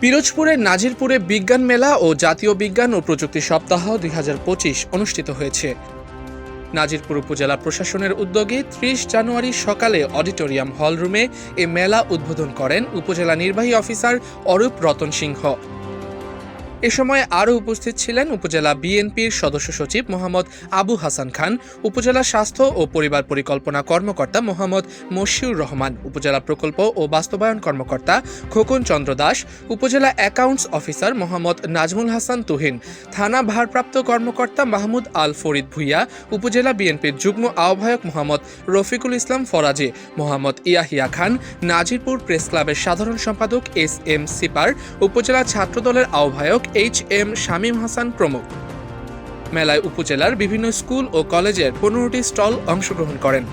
পিরোজপুরের নাজিরপুরে বিজ্ঞান মেলা ও জাতীয় বিজ্ঞান ও প্রযুক্তি সপ্তাহ দুই হাজার পঁচিশ অনুষ্ঠিত হয়েছে। নাজিরপুর উপজেলা প্রশাসনের উদ্যোগে ত্রিশ জানুয়ারি সকালে অডিটোরিয়াম হলরুমে এ মেলা উদ্বোধন করেন উপজেলা নির্বাহী অফিসার অরূপ রতন সিংহ। এ সময় আরও উপস্থিত ছিলেন উপজেলা বিএনপির সদস্য সচিব মোহাম্মদ আবু হাসান খান, উপজেলা স্বাস্থ্য ও পরিবার পরিকল্পনা কর্মকর্তা মোহাম্মদ মশিউর রহমান, উপজেলা প্রকল্প ও বাস্তবায়ন কর্মকর্তা খোকন চন্দ্র দাস, উপজেলা অ্যাকাউন্টস অফিসার মোহাম্মদ নাজমুল হাসান তুহিন, থানা ভারপ্রাপ্ত কর্মকর্তা মাহমুদ আল ফরিদ ভুইয়া, উপজেলা বিএনপির যুগ্ম আহ্বায়ক মোহাম্মদ রফিকুল ইসলাম ফরাজি, মোহাম্মদ ইয়াহিয়া খান, নাজিরপুর প্রেস ক্লাবের সাধারণ সম্পাদক এস এম সিপার, উপজেলা ছাত্রদলের আহ্বায়ক এইচ এম শামীম হাসান প্রমুখ। মেলায় উপজেলার বিভিন্ন স্কুল ও কলেজের পনেরোটি স্টল অংশগ্রহণ করেন।